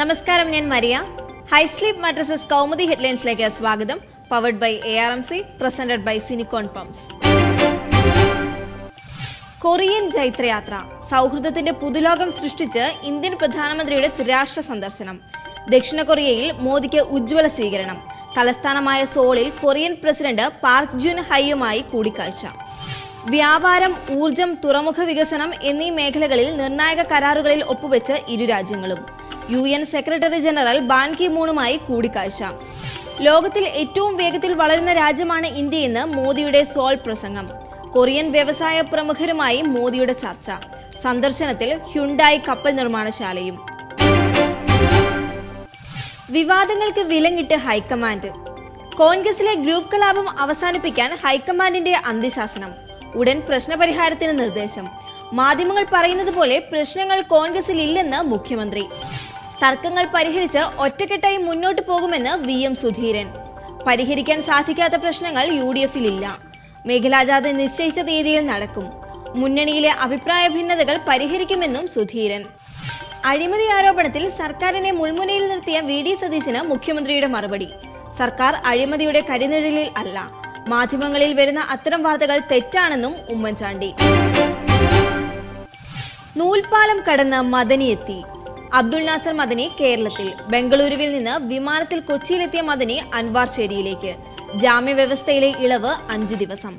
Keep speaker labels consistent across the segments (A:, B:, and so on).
A: നമസ്കാരം ഞാൻ Maria. High sleep mattresses Kaumudi ഹെഡ്ലൈൻസിലേക്ക് സ്വാഗതം. Powered by A R M C presented by സിനിക്കോൺ pumps Korean ജൈത്രയാത്ര സൗഹൃദത്തിന്റെ പുതുലോകം സൃഷ്ടിച്ച് ഇന്ത്യൻ പ്രധാനമന്ത്രിയുടെ ത്രിരാഷ്ട്ര സന്ദർശനം. ദക്ഷിണ കൊറിയയിൽ മോദിക്ക് ഉജ്ജ്വല സ്വീകരണം. തലസ്ഥാനമായ സോളിൽ കൊറിയൻ പ്രസിഡന്റ് പാർക്ക് ജുൻ ഹൈയുമായി കൂടിക്കാഴ്ച. വ്യാപാരം ഊർജം തുറമുഖ വികസനം എന്നീ മേഖലകളിൽ നിർണായക കരാറുകളിൽ ഒപ്പുവെച്ച് ഇരു രാജ്യങ്ങളും. U N secretary general Ban Ki മൂണുമായി കൂടിക്കാഴ്ച. ലോകത്തിൽ ഏറ്റവും വേഗത്തിൽ വളരുന്ന രാജ്യമാണ് ഇന്ത്യയെന്ന് മോദിയുടെ സോൾ പ്രസംഗം. കൊറിയൻ വ്യവസായ പ്രമുഖരുമായി മോദിയുടെ ചർച്ച. സന്ദർശനത്തിൽ ഹ്യുണ്ടായി കപ്പൽ നിർമ്മാണശാലയും. വിവാദങ്ങൾക്ക് വിലങ്ങിട്ട് ഹൈക്കമാൻഡ്. കോൺഗ്രസിലെ ഗ്രൂപ്പ് കലാപം അവസാനിപ്പിക്കാൻ ഹൈക്കമാൻഡിന്റെ അന്ത്യശാസനം. ഉടൻ പ്രശ്നപരിഹാരത്തിന് നിർദ്ദേശം. മാധ്യമങ്ങൾ പറയുന്നത് പോലെ പ്രശ്നങ്ങൾ കോൺഗ്രസിൽ ഇല്ലെന്ന് മുഖ്യമന്ത്രി. തർക്കങ്ങൾ പരിഹരിച്ച് ഒറ്റക്കെട്ടായി മുന്നോട്ട് പോകുമെന്ന് വി എം സുധീരൻ. പരിഹരിക്കാൻ സാധിക്കാത്ത പ്രശ്നങ്ങൾ യു ഡി എഫിൽ ഇല്ല മേഖലാജാഥ നിശ്ചയിച്ച തീയതിയിൽ നടക്കും. മുന്നണിയിലെ അഭിപ്രായ ഭിന്നതകൾ പരിഹരിക്കുമെന്നും സുധീരൻ. അഴിമതി ആരോപണത്തിൽ സർക്കാരിനെ മുൾമുനയിൽ നിർത്തിയ വി ഡി സതീശന് മുഖ്യമന്ത്രിയുടെ മറുപടി. സർക്കാർ അഴിമതിയുടെ കരിനിഴലിൽ അല്ല. മാധ്യമങ്ങളിൽ വരുന്ന അത്തരം വാർത്തകൾ തെറ്റാണെന്നും ഉമ്മൻചാണ്ടി. നൂൽപാലം കടന്ന് മദനി എത്തി അബ്ദുൾ നാസർ മദനി കേരളത്തിൽ. ബംഗളൂരുവിൽ നിന്ന് വിമാനത്തിൽ കൊച്ചിയിലെത്തിയ മദനി അൻവാർശേരിയിലേക്ക് ജാമ്യവ്യവസ്ഥയിലെ ഇളവ് അഞ്ചു ദിവസം.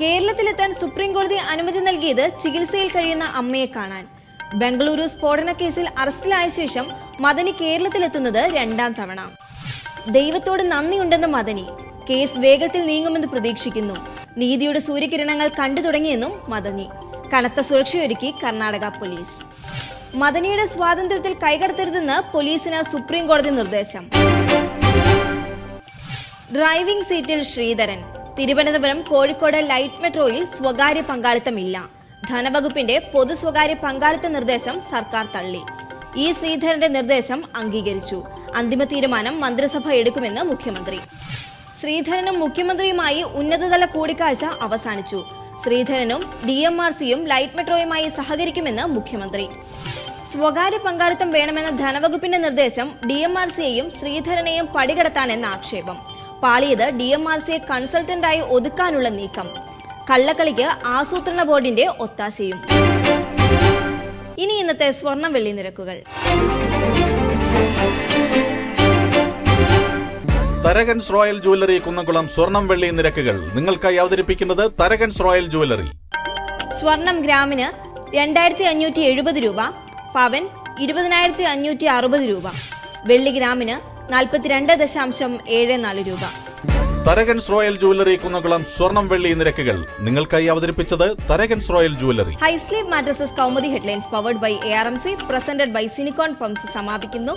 A: കേരളത്തിലെത്താൻ സുപ്രീംകോടതി അനുമതി നൽകിയത് ചികിത്സയിൽ കഴിയുന്ന അമ്മയെ കാണാൻ. ബംഗളൂരു സ്ഫോടന കേസിൽ അറസ്റ്റിലായ ശേഷം മദനി കേരളത്തിലെത്തുന്നത് രണ്ടാം തവണ. ദൈവത്തോട് നന്ദിയുണ്ടെന്ന് മദനി. കേസ് വേഗത്തിൽ നീങ്ങുമെന്ന് പ്രതീക്ഷിക്കുന്നു. നീതിയുടെ സൂര്യകിരണങ്ങൾ കണ്ടു തുടങ്ങിയെന്നും മദനി. കനത്ത സുരക്ഷയൊരുക്കി കർണാടക പോലീസ്. മദനിയുടെ സ്വാതന്ത്ര്യത്തിൽ കൈകടത്തരുതെന്ന് പോലീസിന് സുപ്രീം കോടതി നിർദ്ദേശം. ഡ്രൈവിംഗ് സീറ്റിൽ ശ്രീധരൻ. തിരുവനന്തപുരം കോഴിക്കോട് ലൈറ്റ് മെട്രോയിൽ സ്വകാര്യ പങ്കാളിത്തമില്ല. ധനവകുപ്പിന്റെ പൊതു സ്വകാര്യ പങ്കാളിത്ത നിർദ്ദേശം സർക്കാർ തള്ളി. ഇ ശ്രീധരന്റെ നിർദ്ദേശം അംഗീകരിച്ചു. അന്തിമ തീരുമാനം മന്ത്രിസഭ എടുക്കുമെന്ന് മുഖ്യമന്ത്രി. ശ്രീധരനും മുഖ്യമന്ത്രിയുമായി ഉന്നതതല കൂടിക്കാഴ്ച അവസാനിച്ചു. ശ്രീധരനും ഡി എം ആർ സിയും ലൈറ്റ് മെട്രോയുമായി സഹകരിക്കുമെന്ന് മുഖ്യമന്ത്രി. സ്വകാര്യ പങ്കാളിത്തം വേണമെന്ന ധനവകുപ്പിന്റെ നിർദ്ദേശം ഡി എം ആർ സിയെയും ശ്രീധരനെയും പടികടത്താനെന്ന ആക്ഷേപം. പാളിയത് ഡി എം ആർ സിയെ കൺസൾട്ടന്റായി ഒതുക്കാനുള്ള നീക്കം. കള്ളക്കളിക്ക് ആസൂത്രണ ബോർഡിന്റെ ഒത്താശയും. ഇനി ഇന്നത്തെ സ്വർണം വെള്ളി നിരക്കുകൾ.
B: തരകൻസ് റോയൽ ജുവല്ലറി കുന്നംകുളം സ്വർണം വെള്ളി നിരക്കുകൾ നിങ്ങൾക്കായി അവതരിപ്പിക്കുന്നത് തരകൻസ് റോയൽ ജുവല്ലറി.
A: സ്വർണം ഗ്രാമിന് രണ്ടായിരത്തി അഞ്ഞൂറ്റി എഴുപത് രൂപ പവൻ ഇരുപതിനായിരത്തി അഞ്ഞൂറ്റി അറുപത് രൂപ വെള്ളി ഗ്രാമിന് നാൽപ്പത്തിരണ്ട് ദശാംശം ഏഴ് നാല് രൂപ.
B: തരകൻസ് റോയൽ ജുവല്ലറി കുന്നംകുളം സ്വർണം വെള്ളി നിരക്കുകൾ നിങ്ങൾക്കായി അവതരിപ്പിച്ചത് Tharakans royal jewellery.
A: High sleep mattresses Kaumudi headlines powered by A R M C presented by സിനിക്കോൺ pumps സമാപിക്കുന്നു.